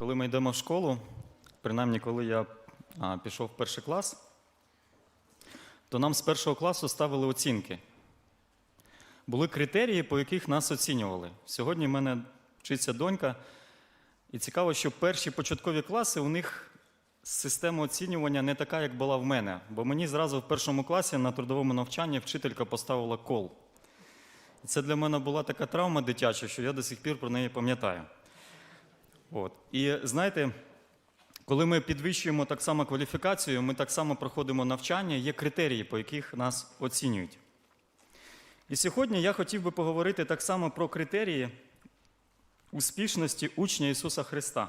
Коли ми йдемо в школу, принаймні коли я пішов в перший клас, то нам з першого класу ставили оцінки. Були критерії, по яких нас оцінювали. Сьогодні в мене вчиться донька, і цікаво, що перші початкові класи у них система оцінювання не така, як була в мене. Бо мені зразу в першому класі на трудовому навчанні вчителька поставила кол. І це для мене була така травма дитяча, що я до сих пір про неї пам'ятаю. От. І знаєте, коли ми підвищуємо так само кваліфікацію, ми так само проходимо навчання, є критерії, по яких нас оцінюють. І сьогодні я хотів би поговорити так само про критерії успішності учня Ісуса Христа.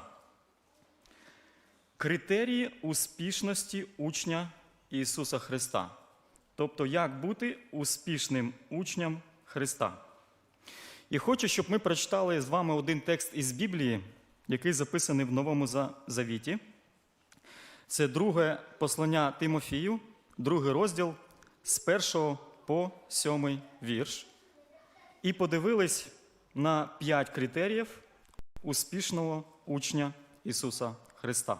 Критерії успішності учня Ісуса Христа. Тобто, як бути успішним учнем Христа. І хочу, щоб ми прочитали з вами один текст із Біблії, який записаний в Новому Завіті. Це друге послання Тимофію, другий розділ з першого по сьомий вірш. І подивились на п'ять критеріїв успішного учня Ісуса Христа.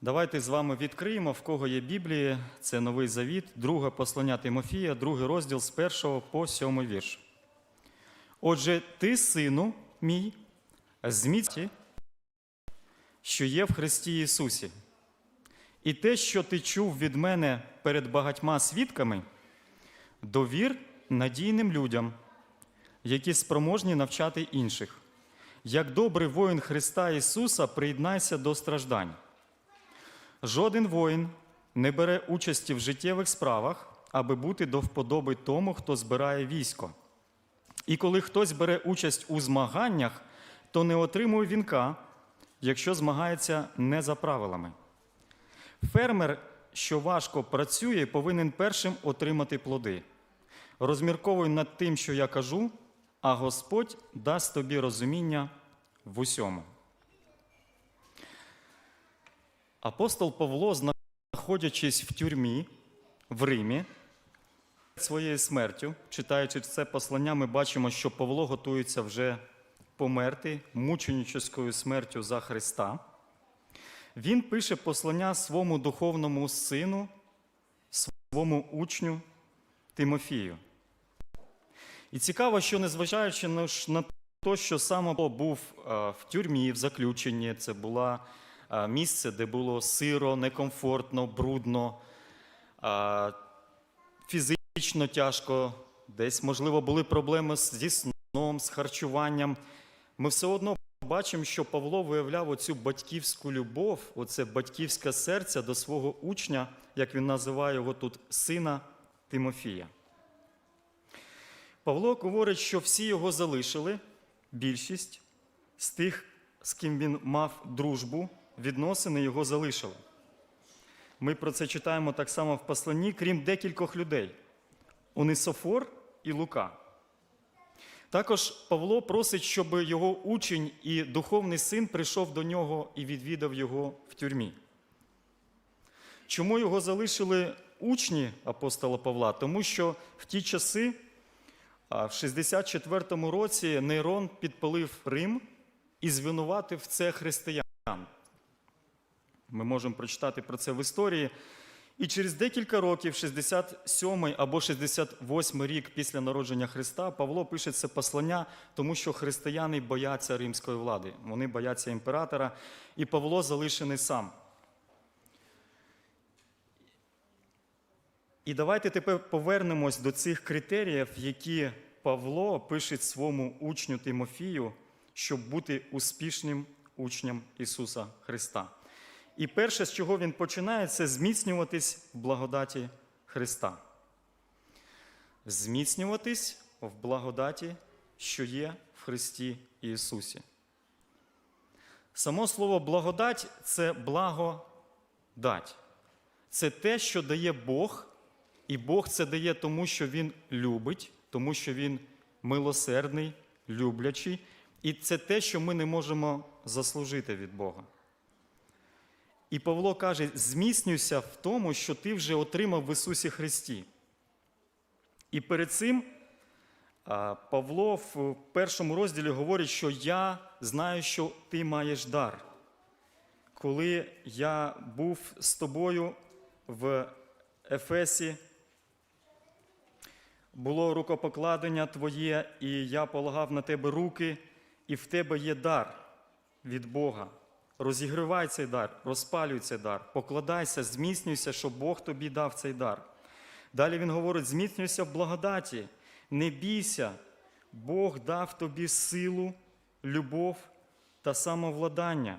Давайте з вами відкриємо, в кого є Біблія, це Новий Завіт, друге послання Тимофія, другий розділ з першого по сьомий вірш. Отже, ти, сину мій, зміцні, що є в Христі Ісусі. І те, що ти чув від мене перед багатьма свідками, довір надійним людям, які спроможні навчати інших. Як добрий воїн Христа Ісуса, приєднайся до страждань. Жоден воїн не бере участі в життєвих справах, аби бути до вподоби тому, хто збирає військо. І коли хтось бере участь у змаганнях, то не отримує вінка, якщо змагається не за правилами. Фермер, що важко працює, повинен першим отримати плоди. Розмірковуй над тим, що я кажу, а Господь дасть тобі розуміння в усьому. Апостол Павло, знаходячись в тюрмі в Римі, своєю смертю, читаючи це послання, ми бачимо, що Павло готується вже померти мученическою смертю за Христа. Він пише послання своєму духовному сину, своєму учню Тимофію. І цікаво, що незважаючи на те, що сам Павло був е, в тюрмі, в заключенні, це було е, місце, де було сиро, некомфортно, брудно, е, фізично тяжко, десь, можливо, були проблеми зі сном, з харчуванням. Ми все одно бачимо, що Павло виявляв оцю батьківську любов, оце батьківське серце до свого учня, як він називає його тут, сина Тимофія. Павло говорить, що всі його залишили, більшість з тих, з ким він мав дружбу, відносини його залишили. Ми про це читаємо так само в посланні, крім декількох людей: Онисофор і Лука. Також Павло просить, щоб його учень і духовний син прийшов до нього і відвідав його в тюрмі. Чому його залишили учні апостола Павла? Тому що в ті часи, в 64-му році, Нейрон підпалив Рим і звинуватив це християн. Ми можемо прочитати про це в історії. І через декілька років, 67 або 68 рік після народження Христа, Павло пише це послання, тому що християни бояться римської влади. Вони бояться імператора, і Павло залишений сам. І давайте тепер повернемось до цих критеріїв, які Павло пише своєму учню Тимофію, щоб бути успішним учнем Ісуса Христа. І перше, з чого він починає, це зміцнюватись в благодаті Христа. Зміцнюватись в благодаті, що є в Христі Ісусі. Само слово благодать це благодать. Це те, що дає Бог, і Бог це дає тому, що Він любить, тому що Він милосердний, люблячий, і це те, що ми не можемо заслужити від Бога. І Павло каже: зміцнюйся в тому, що ти вже отримав в Ісусі Христі. І перед цим Павло в першому розділі говорить, що я знаю, що ти маєш дар. коли я був з тобою в Ефесі, було рукопокладення твоє, і я полагав на тебе руки, і в тебе є дар від Бога. Розігривай цей дар, розпалюй цей дар, покладайся, зміцнюйся, щоб Бог тобі дав цей дар. Далі він говорить: зміцнюйся в благодаті, не бійся, Бог дав тобі силу, любов та самовладання.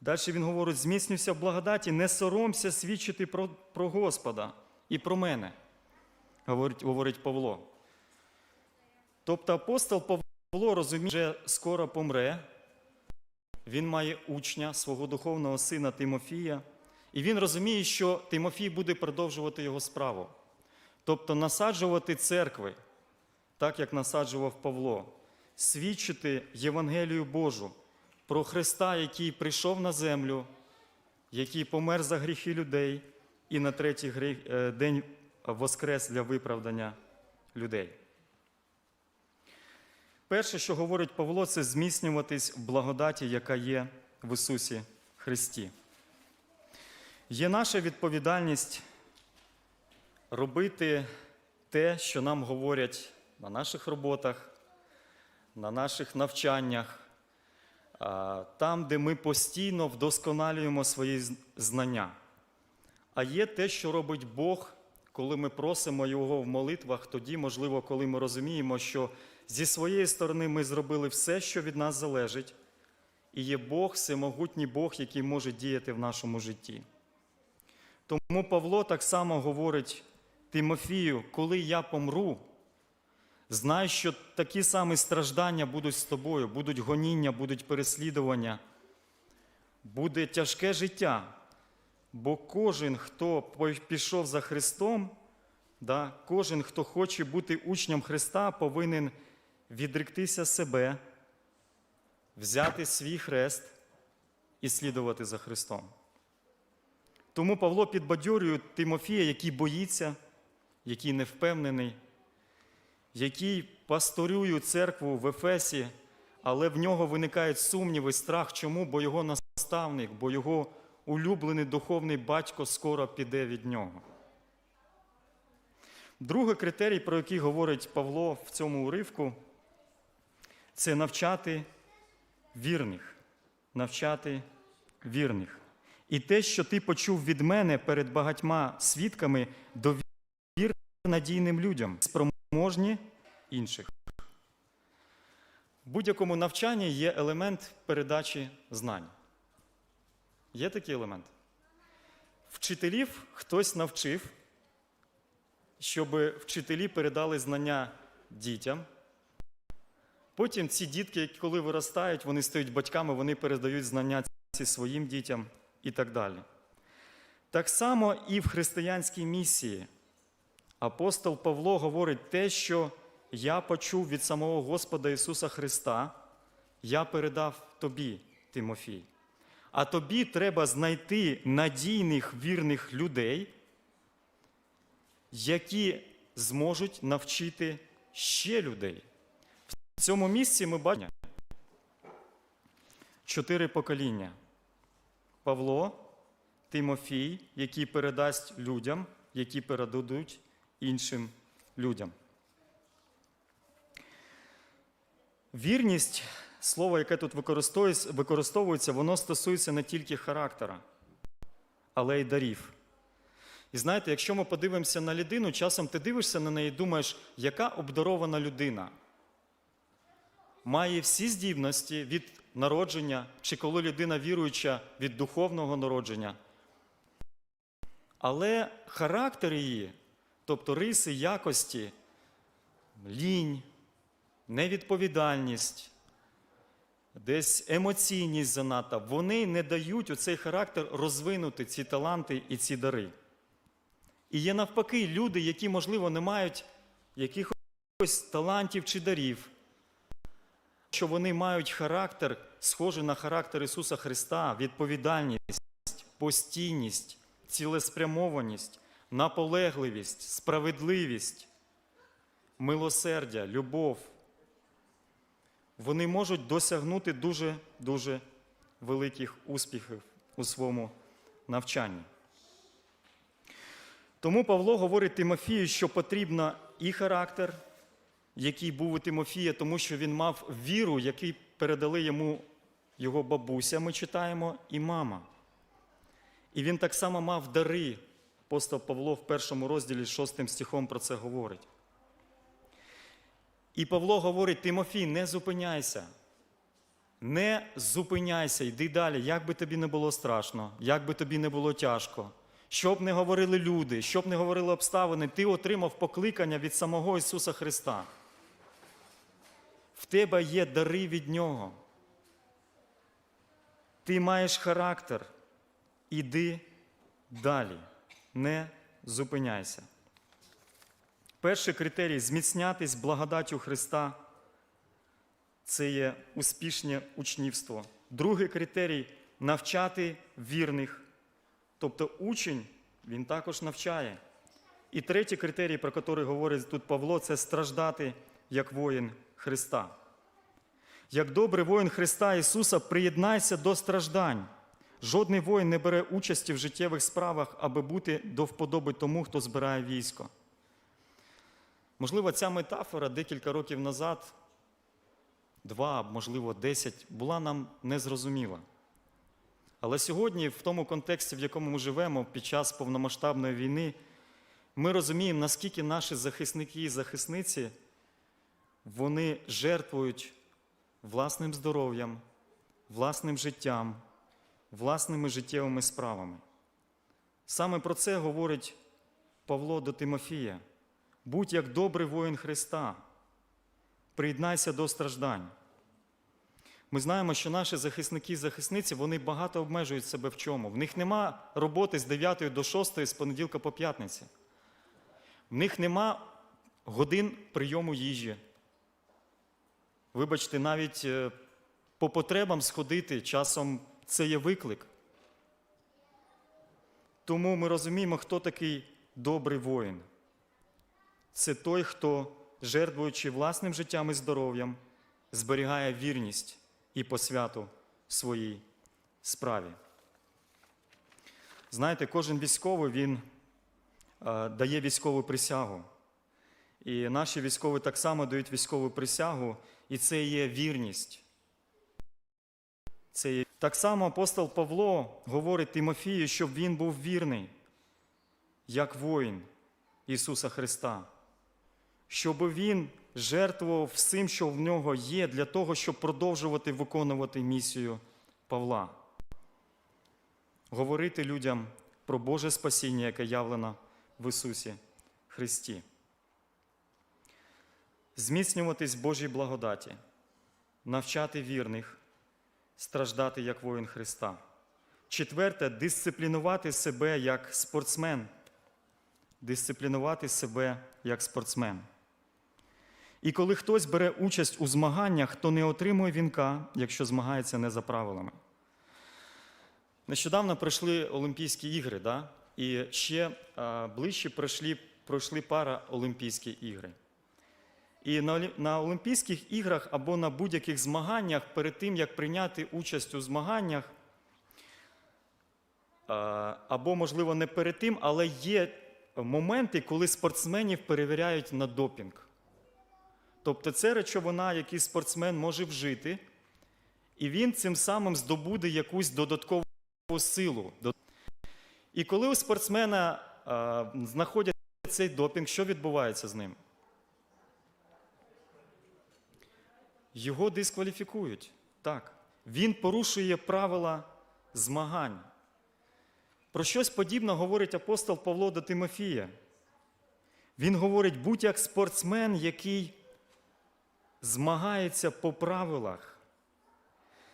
Далі він говорить: зміцнюйся в благодаті, не соромся свідчити про, про Господа і про мене, говорить, говорить Павло. Тобто апостол Павло розуміє, що скоро помре. Він має учня, свого духовного сина Тимофія, і він розуміє, що Тимофій буде продовжувати його справу. Тобто насаджувати церкви, так як насаджував Павло, свідчити Євангелію Божу про Христа, який прийшов на землю, який помер за гріхи людей і на третій е, день воскрес для виправдання людей. Перше, що говорить Павло, це зміцнюватись в благодаті, яка є в Ісусі Христі. Є наша відповідальність робити те, що нам говорять на наших роботах, на наших навчаннях, там, де ми постійно вдосконалюємо свої знання. А є те, що робить Бог, коли ми просимо Його в молитвах, тоді, можливо, коли ми розуміємо, що зі своєї сторони ми зробили все, що від нас залежить, і є Бог, всемогутній Бог, який може діяти в нашому житті. Тому Павло так само говорить Тимофію, коли я помру, знай, що такі самі страждання будуть з тобою, будуть гоніння, будуть переслідування, буде тяжке життя. Бо кожен, хто пішов за Христом, да, кожен, хто хоче бути учнем Христа, повинен відректися себе, взяти свій хрест і слідувати за Христом. Тому Павло підбадьорює Тимофія, який боїться, який не впевнений, який пасторює церкву в Ефесі, але в нього виникають сумніви, страх. Чому? Бо його наставник, бо його улюблений духовний батько скоро піде від нього. Другий критерій, про який говорить Павло в цьому уривку, це навчати вірних. Навчати вірних. І те, що ти почув від мене перед багатьма свідками, довір надійним людям, спроможні інших. В будь-якому навчанні є елемент передачі знань. Є такий елемент. Вчителів хтось навчив, щоб вчителі передали знання дітям. Потім ці дітки, коли виростають, вони стають батьками, вони передають знання своїм дітям і так далі. Так само і в християнській місії апостол Павло говорить те, що я почув від самого Господа Ісуса Христа, я передав тобі, Тимофій. А тобі треба знайти надійних вірних людей, які зможуть навчити ще людей. Цьому місці ми бачимо чотири покоління: Павло, Тимофій, який передасть людям, які передадуть іншим людям. Вірність, слово, яке тут використовується, воно стосується не тільки характера, але й дарів. І знаєте, якщо ми подивимося на людину, часом ти дивишся на неї і думаєш, яка обдарована людина. Має всі здібності від народження, чи коли людина віруюча від духовного народження. Але характер її, тобто риси якості, лінь, невідповідальність, десь емоційність занадто, вони не дають у цей характер розвинути ці таланти і ці дари. І є навпаки люди, які, можливо, не мають якихось талантів чи дарів, що вони мають характер, схожий на характер Ісуса Христа, відповідальність, постійність, цілеспрямованість, наполегливість, справедливість, милосердя, любов. Вони можуть досягнути дуже-дуже великих успіхів у своєму навчанні. Тому Павло говорить Тимофію, що потрібно і характер, який був у Тимофія, тому що він мав віру, який передали йому його бабуся, ми читаємо, і мама. І він так само мав дари. Апостол Павло в першому розділі шостим стихом про це говорить. І Павло говорить: Тимофій, не зупиняйся. Не зупиняйся, йди далі, як би тобі не було страшно, як би тобі не було тяжко. Що б не говорили люди, що б не говорили обставини, ти отримав покликання від самого Ісуса Христа. В тебе є дари від Нього. Ти маєш характер. Іди далі, не зупиняйся. Перший критерій зміцнятись благодаттю Христа це є успішне учнівство. Другий критерій навчати вірних. Тобто учень він також навчає. І третій критерій, про який говорить тут Павло, це страждати як воїн Христа. Як добрий воїн Христа Ісуса, приєднайся до страждань. Жодний воїн не бере участі в життєвих справах, аби бути до вподоби тому, хто збирає військо. Можливо, ця метафора декілька років назад, два, можливо, десять, була нам незрозуміла. Але сьогодні, в тому контексті, в якому ми живемо під час повномасштабної війни, ми розуміємо, наскільки наші захисники і захисниці вони жертвують власним здоров'ям, власним життям, власними життєвими справами. Саме про це говорить Павло до Тимофія. Будь як добрий воїн Христа, приєднайся до страждань. Ми знаємо, що наші захисники і захисниці вони багато обмежують себе в чому. В них нема роботи з 9 до 6 з понеділка по п'ятниці. В них нема годин прийому їжі. Вибачте, навіть е, по потребам сходити часом це є виклик. Тому ми розуміємо, хто такий добрий воїн. Це той, хто, жертвуючи власним життям і здоров'ям, зберігає вірність і посвяту своїй справі. Знаєте, кожен військовий він е, дає військову присягу. І наші військові так само дають військову присягу, і це є вірність. Це є... Так само апостол Павло говорить Тимофію, щоб він був вірний, як воїн Ісуса Христа, щоб він жертвував всім, що в нього є, для того, щоб продовжувати виконувати місію Павла. Говорити людям про Боже спасіння, яке явлено в Ісусі Христі. Зміцнюватись в Божій благодаті, навчати вірних, страждати як воїн Христа. Четверте дисциплінувати себе як спортсмен. Дисциплінувати себе як спортсмен. І коли хтось бере участь у змаганнях, то не отримує вінка, якщо змагається не за правилами. Нещодавно пройшли Олімпійські ігри, да? і ще а, ближче пройшли, пройшли пара Олімпійські ігри. І на, Олімпійських іграх або на будь-яких змаганнях, перед тим, як прийняти участь у змаганнях, або, можливо, не перед тим, але є моменти, коли спортсменів перевіряють на допінг. Тобто це речовина, яку спортсмен може вжити, і він цим самим здобуде якусь додаткову силу. І коли у спортсмена знаходять цей допінг, що відбувається з ним? Його дискваліфікують. Так. Він порушує правила змагань. Про щось подібне говорить апостол Павло до Тимофія. Він говорить, будь як спортсмен, який змагається по правилах.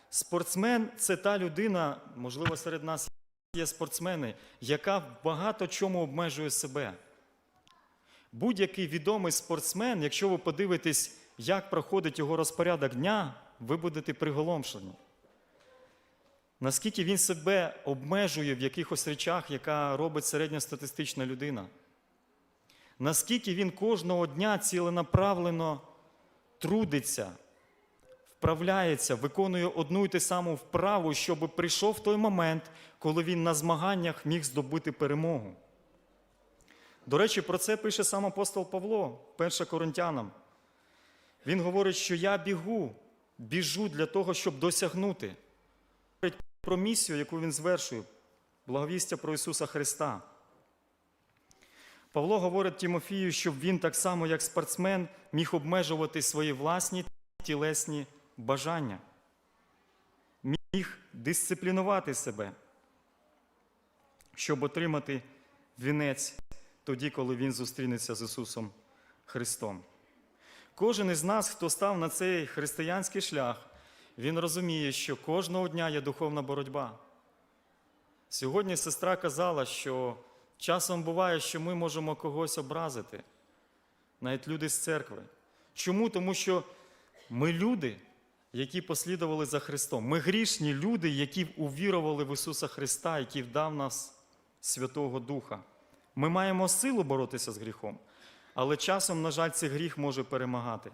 Спортсмен це та людина, можливо, серед нас є спортсмени, яка багато чому обмежує себе. Будь-який відомий спортсмен, якщо ви подивитесь, як проходить його розпорядок дня, ви будете приголомшені. Наскільки він себе обмежує в якихось речах, яка робить середньостатистична людина. Наскільки він кожного дня ціленаправлено трудиться вправляється, виконує одну і ту саму вправу, щоб прийшов той момент, коли він на змаганнях міг здобути перемогу. До речі, про це пише сам апостол Павло, 1 Коринтянам. Він говорить, що я бігу, біжу для того, щоб досягнути. Про місію, яку він звершує, благовістя про Ісуса Христа. Павло говорить Тимофію, щоб він так само, як спортсмен, міг обмежувати свої власні тілесні бажання, міг дисциплінувати себе, щоб отримати вінець тоді, коли він зустрінеться з Ісусом Христом. Кожен із нас, хто став на цей християнський шлях, він розуміє, що кожного дня є духовна боротьба. Сьогодні сестра казала, що часом буває, що ми можемо когось образити, навіть люди з церкви. Чому? Тому що ми люди, які послідували за Христом. Ми грішні люди, які увірували в Ісуса Христа, який вдав нас Святого Духа. Ми маємо силу боротися з гріхом, але часом, на жаль, цей гріх може перемагати.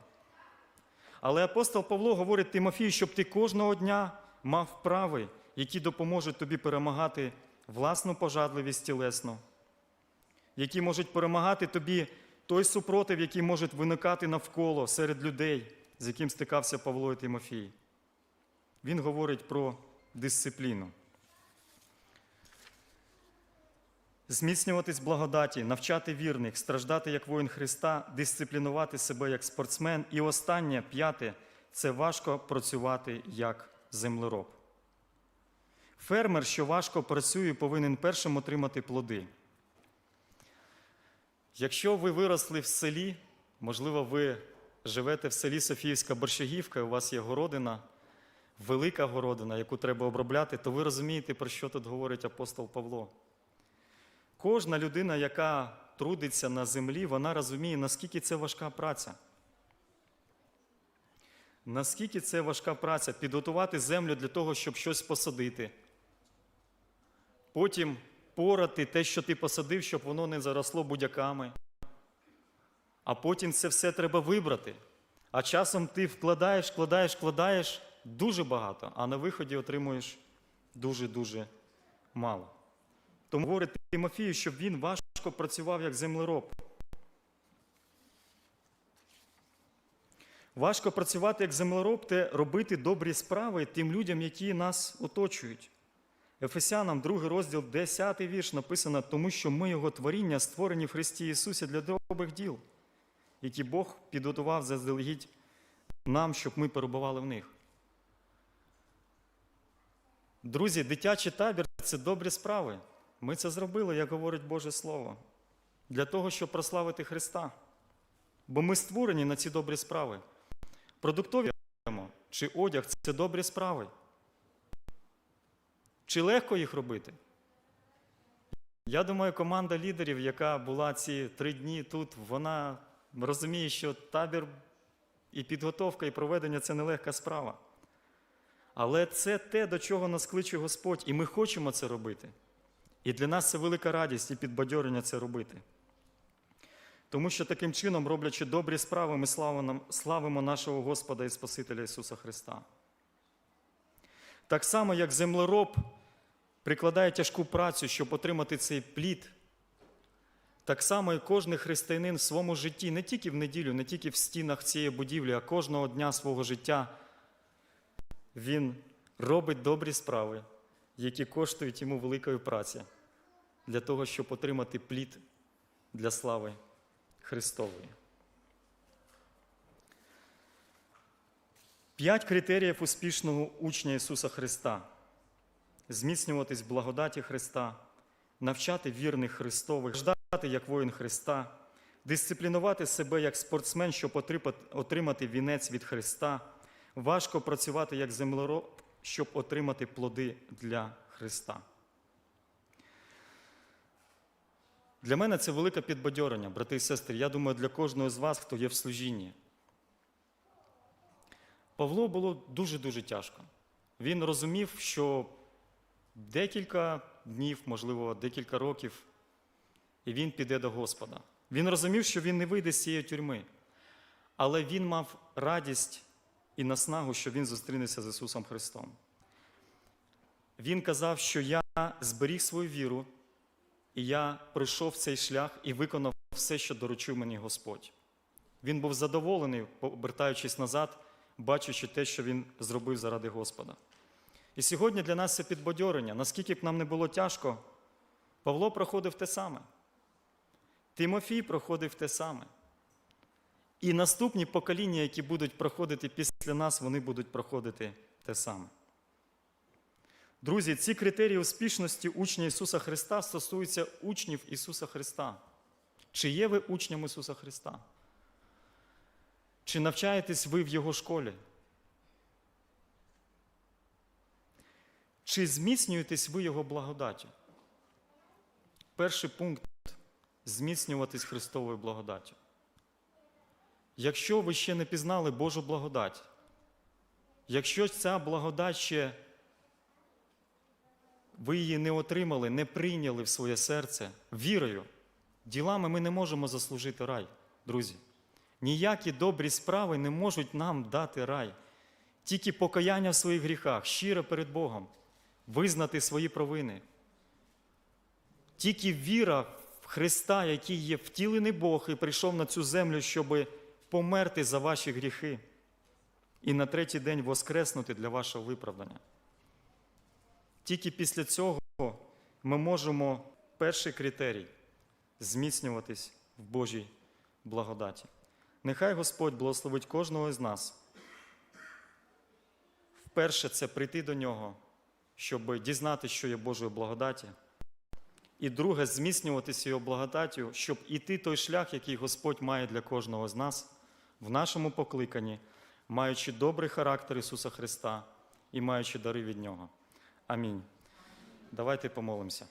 Але апостол Павло говорить Тимофію, щоб ти кожного дня мав вправи, які допоможуть тобі перемагати власну пожадливість тілесну, які можуть перемагати тобі той супротив, який може виникати навколо серед людей, з яким стикався Павло і Тимофій. Він говорить про дисципліну. Зміцнюватись благодаті, навчати вірних, страждати як воїн Христа, дисциплінувати себе як спортсмен. І останнє, п'яте, це важко працювати як землероб. Фермер, що важко працює, повинен першим отримати плоди. Якщо ви виросли в селі, можливо, ви живете в селі Софіївська Борщагівка, у вас є городина, велика городина, яку треба обробляти, то ви розумієте, про що тут говорить апостол Павло. Кожна людина, яка трудиться на землі, вона розуміє, наскільки це важка праця. Наскільки це важка праця підготувати землю для того, щоб щось посадити. Потім порати те, що ти посадив, щоб воно не заросло будяками. А потім це все треба вибрати. А часом ти вкладаєш, вкладаєш, вкладаєш дуже багато, а на виході отримуєш дуже-дуже мало. Тому говорить Тимофію, щоб він важко працював як землероб. Важко працювати як землероб це робити добрі справи тим людям, які нас оточують. Ефесянам, 2 розділ, 10 вірш написано, тому що ми його творіння створені в Христі Ісусі для добрих діл, які Бог підготував заздалегідь нам, щоб ми перебували в них. Друзі, дитячий табір це добрі справи. Ми це зробили, як говорить Боже Слово, для того, щоб прославити Христа. Бо ми створені на ці добрі справи. Продуктові чи одяг це добрі справи. Чи легко їх робити? Я думаю, команда лідерів, яка була ці три дні тут, вона розуміє, що табір і підготовка, і проведення це нелегка справа. Але це те, до чого нас кличе Господь, і ми хочемо це робити. І для нас це велика радість і підбадьорення це робити. Тому що таким чином, роблячи добрі справи, ми славимо нашого Господа і Спасителя Ісуса Христа. Так само, як землероб прикладає тяжку працю, щоб отримати цей плід, так само і кожен християнин в своєму житті, не тільки в неділю, не тільки в стінах цієї будівлі, а кожного дня свого життя, він робить добрі справи, які коштують йому великої праці, для того, щоб отримати плід для слави Христової. П'ять критеріїв успішного учня Ісуса Христа: зміцнюватись в благодаті Христа, навчати вірних Христових, ждати як воїн Христа, дисциплінувати себе як спортсмен, щоб отримати вінець від Христа, важко працювати як землероб, щоб отримати плоди для Христа. Для мене це велике підбадьорення, брати і сестри. Я думаю, для кожного з вас, хто є в служінні. Павло було дуже-дуже тяжко. Він розумів, що декілька днів, можливо, декілька років, і він піде до Господа. Він розумів, що він не вийде з цієї тюрми. Але він мав радість і наснагу, що він зустрінеться з Ісусом Христом. Він казав, що я зберіг свою віру, і я пройшов цей шлях і виконав все, що доручив мені Господь. Він був задоволений, обертаючись назад, бачачи те, що він зробив заради Господа. І сьогодні для нас це підбадьорення. Наскільки б нам не було тяжко, Павло проходив те саме. Тимофій проходив те саме. І наступні покоління, які будуть проходити після нас, вони будуть проходити те саме. Друзі, ці критерії успішності учня Ісуса Христа стосуються учнів Ісуса Христа. Чи є ви учнем Ісуса Христа? Чи навчаєтесь ви в Його школі? Чи зміцнюєтесь ви Його благодаттю? Перший пункт зміцнюватись Христовою благодаттю. Якщо ви ще не пізнали Божу благодать, якщо ця благодать ще ви її не отримали, не прийняли в своє серце вірою, ділами ми не можемо заслужити рай, друзі. Ніякі добрі справи не можуть нам дати рай. Тільки покаяння в своїх гріхах, щиро перед Богом, визнати свої провини. Тільки віра в Христа, який є втілений Бог і прийшов на цю землю, щоб померти за ваші гріхи і на третій день воскреснути для вашого виправдання. Тільки після цього ми можемо перший критерій зміцнюватись в Божій благодаті. Нехай Господь благословить кожного з нас. Вперше це прийти до нього, щоб дізнатися, що є Божою благодаті. І друге, зміцнюватися його благодаттю, щоб іти той шлях, який Господь має для кожного з нас в нашому покликанні, маючи добрий характер Ісуса Христа і маючи дари від Нього. Амінь. Давайте помолимося.